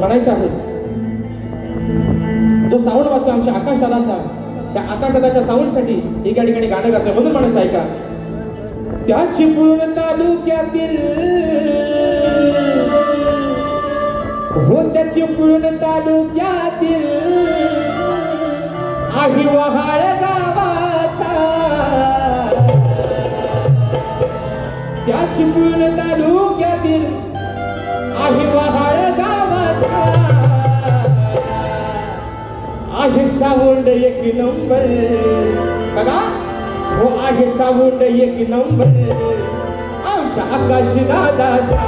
म्हणायचं आहे. जो साऊंड वाजतो आमच्या आकाशदादाचा त्या आकाश साऊंड साऊंडसाठी एका ठिकाणी गाणं गातो म्हणून म्हणायचं आहे का? त्या चिपळूण तालुक्यातील हो त्या चिपळूण तालुक्यातील आही वहाळ गावाचा. त्या चिपळूण तालुक्यातील आही वहाळ आहे सावंड एक नंबर. बघा हो आहे सावंड एक नंबर. आमच्या आकाश दादाचा